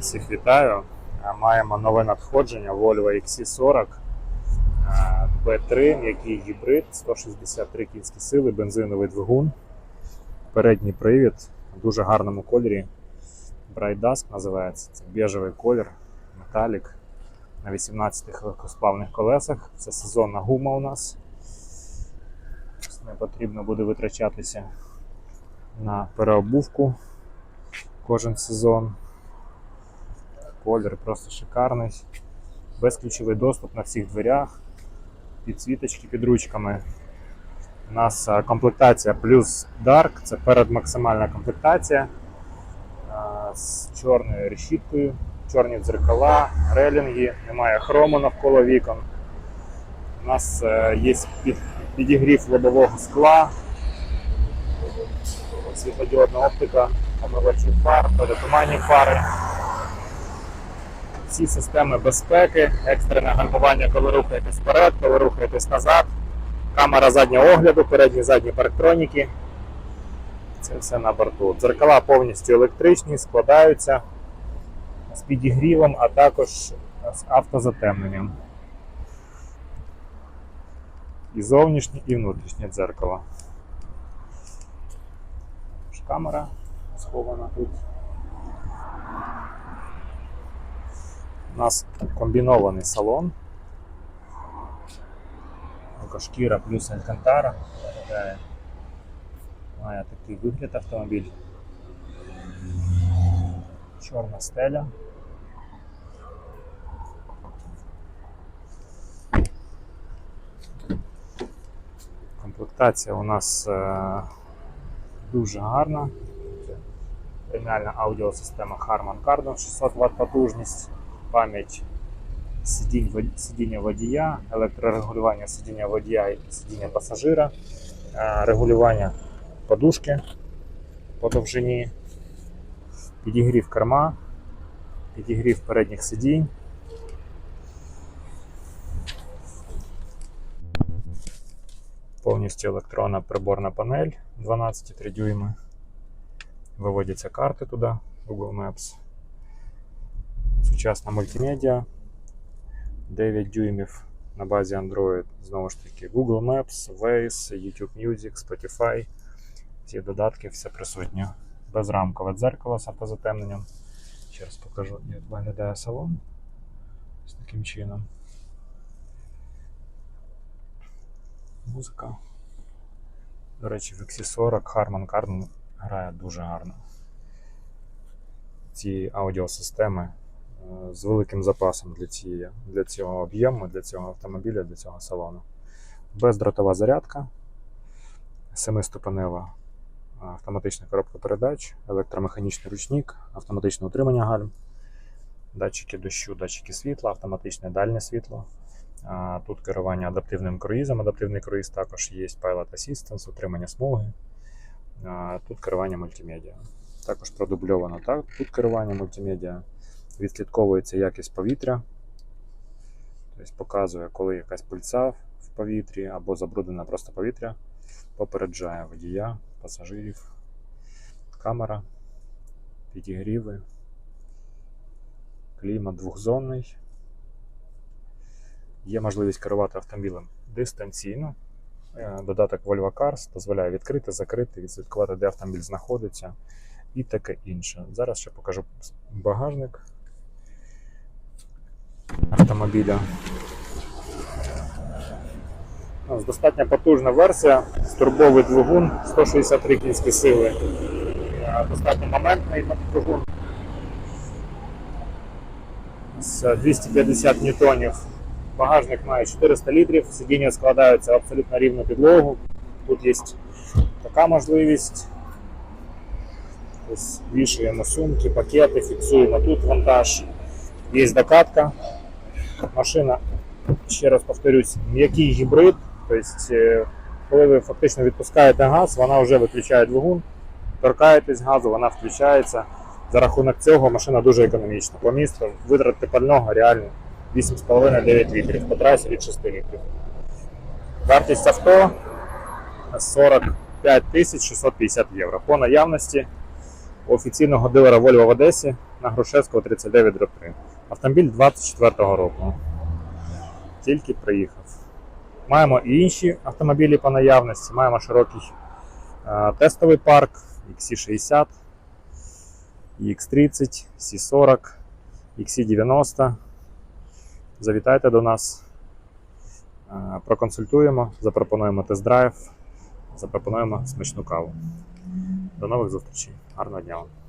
Всіх вітаю. Е, Маємо нове надходження Volvo XC40 е, B3, м'який гібрид, 163 кінські сили, бензиновий двигун, передній привід в дуже гарному кольорі. Bright Dusk називається. Це біжевий колір, металік на 18 легкосплавних колесах. Це сезонна гума у нас. Не потрібно буде витрачатися на переобувку кожен сезон. Колір просто шикарний. Безключовий доступ на всіх дверях, підсвіточки під ручками. У нас комплектація плюс Dark, це передмаксимальна комплектація а, з чорною решіткою, чорні дзеркала, релінги, немає хрому навколо вікон. У нас е, є підігрів лобового скла, світлодіодна оптика, омивачі фар, перетуманні фари. Всі системи безпеки, екстрене гальмування, коли рухаєтесь вперед, коли рухаєтесь назад, камера заднього огляду, передні задні парктроніки. Це все на борту. Дзеркала повністю електричні, складаються з підігрівом, а також з автозатемненням. І зовнішнє, і внутрішнє дзеркало. Камера схована тут. У нас комбінований салон. Шкіра плюс Алькантара. Має такий вигляд автомобіль. Чорна стеля. Комплектація у нас е, дуже гарна. Преміальна аудіосистема Harman Kardon 600 Вт потужність, пам'ять сидіння водія, електрорегулювання сидіння водія і сидіння пасажира, е, регулювання подушки по довжині, підігрів керма, підігрів передніх сидінь. Повністю електронна приборна панель 12,3 дюйми. Виводяться карти туди, Google Maps. Сучасна мультимедіа 9 дюймів на базі Android. Знову ж таки, Google Maps, Waze, YouTube Music, Spotify. Ці додатки все присутнє. Безрамкове дзеркало з автозатемненням. Ще раз покажу, як виглядає салон. Ось таким чином. Музика. До речі, в XC40 Harman Kardon грає дуже гарно. Ці аудіосистеми з великим запасом для, цієї, для цього об'єму, для цього автомобіля, для цього салону. Бездротова зарядка, семиступенева автоматична коробка передач, електромеханічний ручник, автоматичне утримання гальм, датчики дощу, датчики світла, автоматичне дальнє світло. Тут керування адаптивним круїзом. Адаптивний круїз також є Pilot Assistance, утримання смуги. Тут керування мультимедіа. Також продубльовано так. Тут керування мультимедіа. Відслідковується якість повітря. Тобто показує, коли якась пильця в повітрі або забруднене просто повітря. Попереджає водія, пасажирів, камера, підігріви, клімат двохзонний. Є можливість керувати автомобілем дистанційно. Е, Додаток Volvo Cars дозволяє відкрити, закрити, відслідкувати, де автомобіль знаходиться і таке інше. Зараз ще покажу багажник автомобіля. У нас достатньо потужна версія, турбовий двигун, 163 кінські сили. Достатньо моментний двигун з 250 ньютонів. Багажник має 400 літрів, сидіння складаються абсолютно рівну підлогу. Тут є така можливість. Ось вішаємо сумки, пакети, фіксуємо тут вантаж. Є докатка. Машина, ще раз повторюсь, м'який гібрид. Тобто, е, коли ви фактично відпускаєте газ, вона вже виключає двигун, торкаєтесь газу, вона включається. За рахунок цього машина дуже економічна. По місту витрати пального реально 8,5-9 літрів, по трасі від 6 літрів. Вартість авто 45 650 євро. По наявності офіційного дилера Volvo в Одесі на Грушевського 39 3. Автомобіль 24-го року. Тільки приїхав. Маємо і інші автомобілі по наявності. Маємо широкий е, тестовий парк XC60, X30, C40, XC90. Завітайте до нас, е, проконсультуємо, запропонуємо тест-драйв, запропонуємо смачну каву. До нових зустрічей. Гарного дня вам!